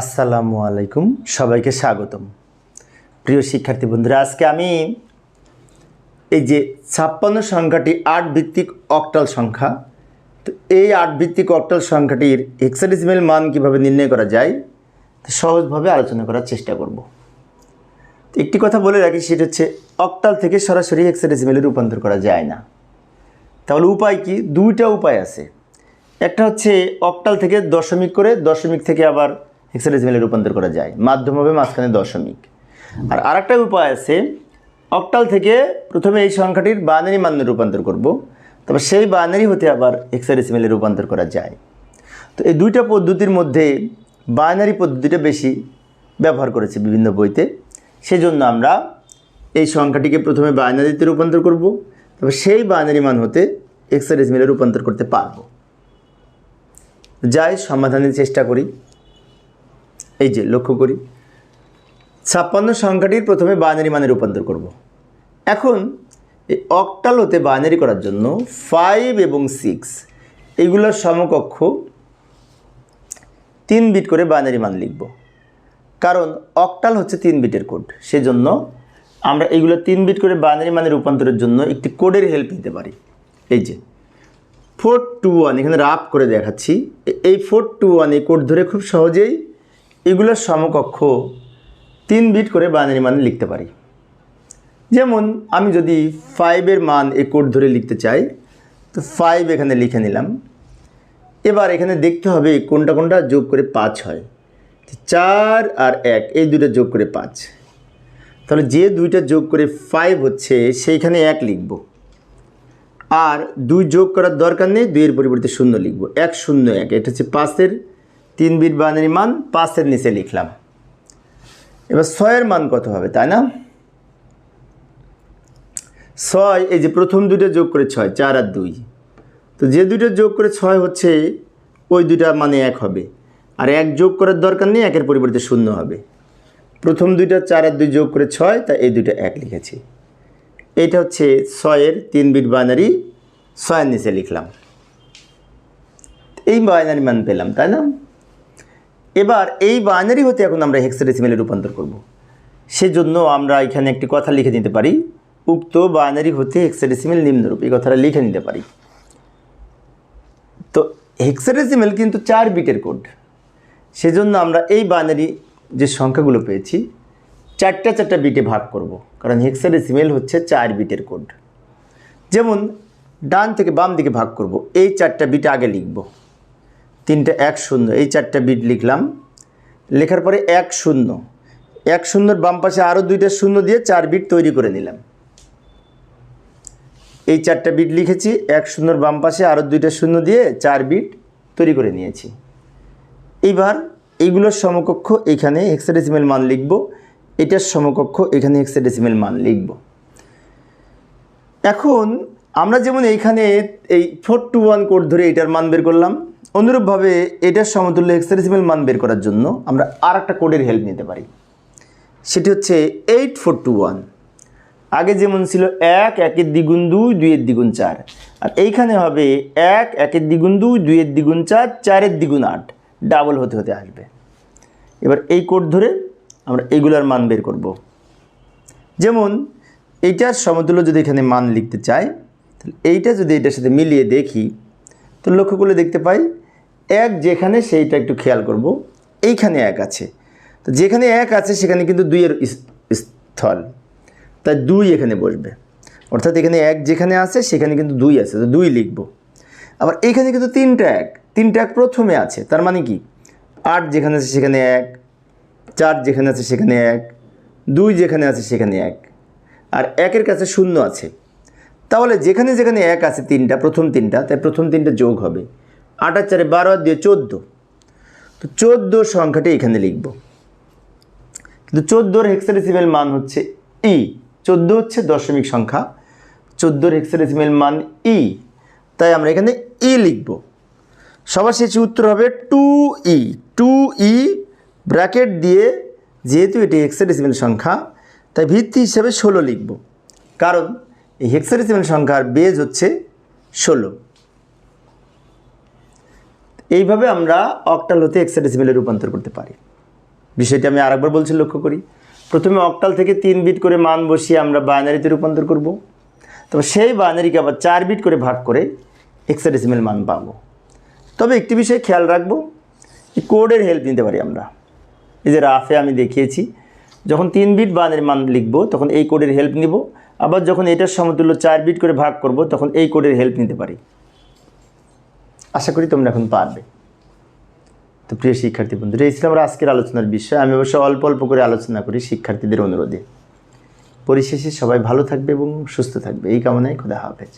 আসসালামু আলাইকুম, সবাইকে স্বাগতম। প্রিয় শিক্ষার্থী বন্ধুরা, আজকে আমি এই যে ছাপ্পান্ন সংখ্যাটি আট ভিত্তিক অক্টাল সংখ্যা, তো এই আট ভিত্তিক অক্টাল সংখ্যাটির হেক্সাডেসিমেল মান কীভাবে নির্ণয় করা যায় সহজভাবে আলোচনা করার চেষ্টা করব। একটি কথা বলে রাখি, সেটা হচ্ছে অক্টাল থেকে সরাসরি হেক্সাডেসিমেলে রূপান্তর করা যায় না। তাহলে উপায় কি? দুইটা উপায় আছে। একটা হচ্ছে অক্টাল থেকে দশমিক করে, দশমিক থেকে আবার হেক্সাডেসিমেলে রূপান্তর করা যায়। মাধ্যম হবে মাঝখানে দশমিক। আর আরেকটা উপায় আছে, অক্টাল থেকে প্রথমে এই সংখ্যাটির বানারি মান্য রূপান্তর করব তবে সেই বানারি হতে আবার হেক্সাডেসিমেলে রূপান্তর করা যায়। তো এই দুইটা পদ্ধতির মধ্যে বাইনারি পদ্ধতিটা বেশি ব্যবহার করেছে বিভিন্ন বইতে। সেজন্য আমরা এই সংখ্যাটিকে প্রথমে বাইনারিতে রূপান্তর করব তবে সেই বাইনারি মান হতে হেক্সাডেসিমেলে রূপান্তর করতে পারব। যাই, সমাধানের চেষ্টা করি। এই যে লক্ষ্য করি, ছাপ্পান্ন সংখ্যাটির প্রথমে বাইনারি মানে রূপান্তর করব। এখন এই অক্টাল হতে বাইনারি করার জন্য ফাইভ এবং সিক্স এগুলোর সমকক্ষ তিন বিট করে বাইনারি মান লিখব। কারণ অক্টাল হচ্ছে তিন বিটের কোড সেজন্য আমরা এগুলো তিন বিট করে বাইনারি মানে রূপান্তরের জন্য একটি কোডের হেল্প নিতে পারি। এই যে ফোর টু ওয়ান এখানে রাফ করে দেখাচ্ছি। এই ফোর টু ওয়ান এই কোড ধরে খুব সহজেই এগুলোর সমকক্ষ তিন বিট করে বাইনারি মান লিখতে পারি। যেমন আমি যদি ফাইভের মান এই কোড ধরে লিখতে চাই, তো ফাইভ এখানে লিখে নিলাম। এবার এখানে দেখতে হবে কোনটা কোনটা যোগ করে পাঁচ হয়। চার আর এক, এই দুটো যোগ করে পাঁচ। তাহলে যে দুইটা যোগ করে ফাইভ হচ্ছে, সেইখানে এক লিখব। আর দুই যোগ করার দরকার নেই, দুইয়ের পরিবর্তে শূন্য লিখব। এক শূন্য এক, এটা হচ্ছে পাঁচের তিন বিট বানারি মান পাঁচের নিচে লিখলাম। এবার ছয়ের মান কত হবে, তাই না? ছয়, এই যে প্রথম দুইটা যোগ করে ছয়, চার আর দুই। তো যে দুইটা যোগ করে ছয় হচ্ছে, ওই দুইটা মানে এক হবে। আর এক যোগ করার দরকার নেই, একের পরিবর্তে শূন্য হবে। প্রথম দুইটা চার আর দুই যোগ করে ছয় তা এই দুইটা এক লিখেছি। এইটা হচ্ছে ছয়ের তিন বিট বাইনারি ছয়ের নিচে লিখলাম। এই বাইনারি মান পেলাম, তাই না? এবার এই বাইনারি হতে এখন আমরা হেক্সাডেসিমেলে রূপান্তর করব। সেজন্য আমরা এখানে একটি কথা লিখে নিতে পারি। উক্ত বাইনারি হতে হেক্সাডেসিমেল নিম্নরূপ, এই কথাটা লিখে নিতে পারি। তো হেক্সাডেসিমেল কিন্তু চার বিটের কোড সেজন্য আমরা এই বাইনারি যে সংখ্যাগুলো পেয়েছি, চারটা চারটা বিটে ভাগ করব, কারণ হেক্সাডেসিমেল হচ্ছে চার বিটের কোড যেমন ডান থেকে বাম দিকে ভাগ করব, এই চারটা বিট আগে লিখব। তিনটা এক শূন্য, এই চারটা বিট লিখলাম। লেখার পরে এক শূন্য। এক শূন্যর বাম পাশে আরও দুইটা শূন্য দিয়ে চার বিট তৈরি করে নিলাম। এই চারটা বিট লিখেছি, এক শূন্যর বাম পাশে আরও দুইটা শূন্য দিয়ে চার বিট তৈরি করে নিয়েছি। এইবার এইগুলোর সমকক্ষ এখানে হেক্সাডেসিমেল মান লিখব, এটার সমকক্ষ এখানে হেক্সাডেসিমেল মান লিখব। এখন আমরা যেমন এইখানে এই ফোর টু ওয়ান কোড ধরে এটার মান বের করলাম অনুরূপভাবে এটার সমতুল্য হেক্সাডেসিমেল মান বের করার জন্য আমরা আর একটা কোডের হেল্প নিতে পারি। সেটি হচ্ছে এইট ফোর টু ওয়ান আগে যেমন ছিল এক, একের দ্বিগুণ দুই, দুইয়ের দ্বিগুণ চার। আর এইখানে হবে এক, একের দ্বিগুণ দুই, দুইয়ের দ্বিগুণ চার, চারের দ্বিগুণ আট। ডাবল হতে হতে আসবে। এবার এই কোড ধরে আমরা এইগুলার মান বের করব। যেমন এইটার সমতুল্য যদি এখানে মান লিখতে চাই, তাহলে এইটা যদি এটার সাথে মিলিয়ে দেখি, তো লক্ষ্য করলে দেখতে পাই এক যেখানে সেইটা একটু খেয়াল করব, এইখানে এক আছে। তো যেখানে এক আছে, সেখানে কিন্তু দুইয়ের স্থল। তাই দুই এখানে বসবে। অর্থাৎ এখানে এক যেখানে আছে, সেখানে কিন্তু দুই আছে। তো দুই লিখব। আবার এখানে কিন্তু তিনটা এক। তিনটা এক প্রথমে আছে। তার মানে কি? আট যেখানে আছে, সেখানে এক। চার যেখানে আছে, সেখানে এক। দুই যেখানে আছে, সেখানে এক। আর একের কাছে শূন্য আছে। তাহলে যেখানে যেখানে এক আছে তিনটা, প্রথম তিনটা, তাই প্রথম তিনটা যোগ হবে। আট আর চারে বারো দিয়ে চোদ্দ। তো চোদ্দ সংখ্যাটি এখানে লিখব। কিন্তু চোদ্দোর হেক্সাডেসিমেল মান হচ্ছে ই চোদ্দ হচ্ছে দশমিক সংখ্যা। চোদ্দোর হেক্সাডেসিমেল মান ই তাই আমরা এখানে ই লিখব। সবার শেষে উত্তর হবে two E two E bracket দিয়ে যেহেতু এটি হেক্সাডেসিমেল সংখ্যা, তাই ভিত্তি হিসাবে ষোলো লিখব। কারণ এই হেক্সাডেসিমেল সংখ্যার বেজ হচ্ছে ষোলো। এইভাবে আমরা অক্টাল হতে হেক্সাডেসিমেলে রূপান্তর করতে পারি। বিষয়টি আমি আরেকবার বলছি, লক্ষ্য করি। প্রথমে অক্টাল থেকে তিন বিট করে মান বসিয়ে আমরা বাইনারিতে রূপান্তর করব। তবে সেই বাইনারিকে আবার চার বিট করে ভাগ করে এক্সাডেসিমেল মান পাবো। তবে একটি বিষয় খেয়াল রাখব কোডের হেল্প নিতে পারি আমরা। এই যে রাফে আমি দেখিয়েছি, যখন তিন বিট বানের মান লিখব, তখন এই কোডের হেল্প নিব। আবার যখন এটার সমতুল্য চার বিট করে ভাগ করব, তখন এই কোডের হেল্প নিতে পারি। আশা করি তোমরা এখন পারবে। তো প্রিয় শিক্ষার্থী বন্ধুরা, এই ছিল আমার আজকের আলোচনার বিষয়। আমি অবশ্য অল্প অল্প করে আলোচনা করি শিক্ষার্থীদের অনুরোধে। পরিশেষে সবাই ভালো থাকবে এবং সুস্থ থাকবে। এই কামনায় খোদা হাফেজ।